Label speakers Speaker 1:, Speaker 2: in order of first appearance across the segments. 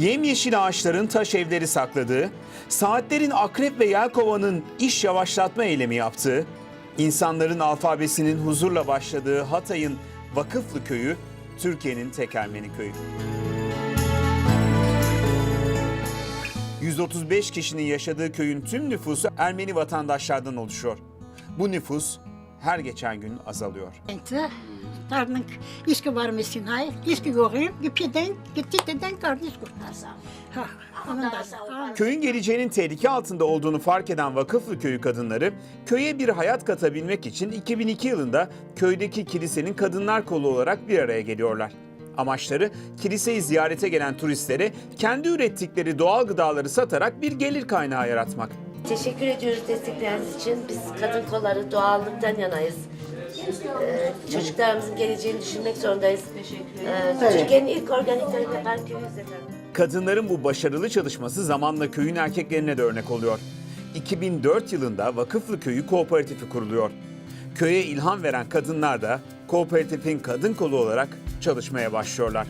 Speaker 1: Yemyeşil ağaçların taş evleri sakladığı, saatlerin akrep ve yelkovanın iş yavaşlatma eylemi yaptığı, insanların alfabesinin huzurla başladığı Hatay'ın Vakıflı Köyü, Türkiye'nin tek Ermeni köyü. 135 kişinin yaşadığı köyün tüm nüfusu Ermeni vatandaşlardan oluşuyor. Bu nüfus her geçen gün azalıyor.
Speaker 2: Ente, tarnık iski var mısın hay? İski göreyim, gipiden, gittiden kardeş kurtarsam. Ha, onun da. Ha.
Speaker 1: Köyün geleceğinin tehlike altında olduğunu fark eden Vakıflı Köyü kadınları köye bir hayat katabilmek için 2002 yılında köydeki kilisenin kadınlar kolu olarak bir araya geliyorlar. Amaçları kiliseyi ziyarete gelen turistlere kendi ürettikleri doğal gıdaları satarak bir gelir kaynağı yaratmak.
Speaker 3: Teşekkür ediyoruz destekleriniz için. Biz kadın kolları doğallıktan yanayız. Çocuklarımızın geleceğini düşünmek zorundayız. Ee, Türkiye'nin ilk organik tarım yapan köyüyüz efendim.
Speaker 1: Kadınların bu başarılı çalışması zamanla köyün erkeklerine de örnek oluyor. 2004 yılında Vakıflı Köyü Kooperatifi kuruluyor. Köye ilham veren kadınlar da kooperatifin kadın kolu olarak çalışmaya başlıyorlar.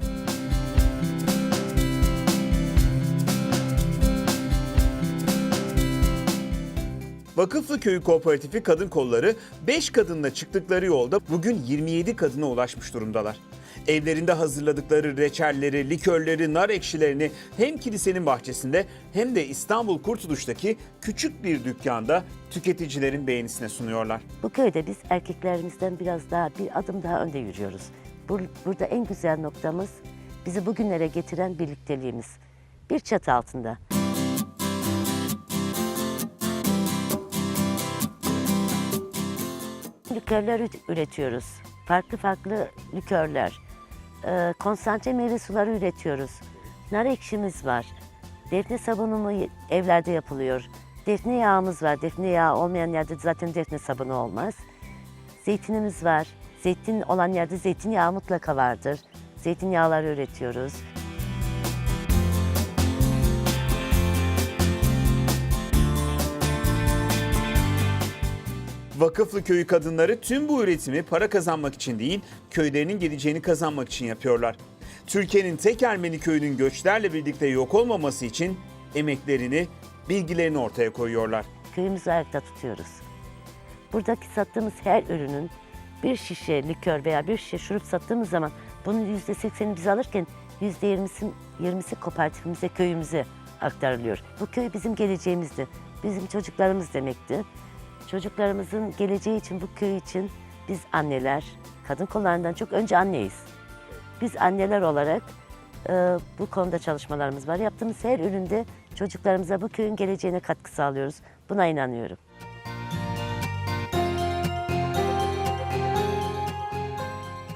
Speaker 1: Vakıflı Köyü Kooperatifi kadın kolları 5 kadınla çıktıkları yolda bugün 27 kadına ulaşmış durumdalar. Evlerinde hazırladıkları reçelleri, likörleri, nar ekşilerini hem kilisenin bahçesinde hem de İstanbul Kurtuluş'taki küçük bir dükkanda tüketicilerin beğenisine sunuyorlar.
Speaker 4: Bu köyde biz erkeklerimizden biraz daha bir adım daha önde yürüyoruz. Bur- burada en güzel noktamız bizi bugünlere getiren birlikteliğimiz. Bir çatı altında. Likörler üret- üretiyoruz. Farklı farklı likörler. Ee, konsantre meyve suları üretiyoruz. Nar ekşimiz var. Defne sabunu mu y- evlerde yapılıyor. Defne yağımız var. Defne yağı olmayan yerde zaten defne sabunu olmaz. Zeytinimiz var. Zeytin olan yerde zeytinyağı mutlaka vardır. Zeytinyağları üretiyoruz.
Speaker 1: Vakıflı Köyü kadınları tüm bu üretimi para kazanmak için değil, köylerinin geleceğini kazanmak için yapıyorlar. Türkiye'nin tek Ermeni köyünün göçlerle birlikte yok olmaması için emeklerini, bilgilerini ortaya koyuyorlar.
Speaker 4: Köyümüzü ayakta tutuyoruz. Buradaki sattığımız her ürünün bir şişe likör veya bir şişe şurup sattığımız zaman bunun yüzde sekseni biz alırken yüzde yirmisi, yirmisi kooperatifimize, köyümüze aktarılıyor. Bu köy bizim geleceğimizdi. Bizim çocuklarımız demekti. Çocuklarımızın geleceği için, bu köy için biz anneler, kadın kollarından çok önce anneyiz. Biz anneler olarak e, bu konuda çalışmalarımız var. Yaptığımız her üründe çocuklarımıza bu köyün geleceğine katkı sağlıyoruz. Buna inanıyorum.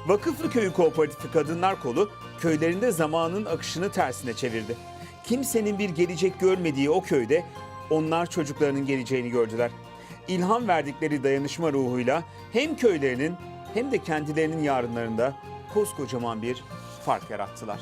Speaker 1: Vakıflı Köyü Kooperatifi Kadınlar Kolu köylerinde zamanın akışını tersine çevirdi. Kimsenin bir gelecek görmediği o köyde onlar çocuklarının geleceğini gördüler. İlham verdikleri dayanışma ruhuyla hem köylerinin hem de kendilerinin yarınlarında koskocaman bir fark yarattılar.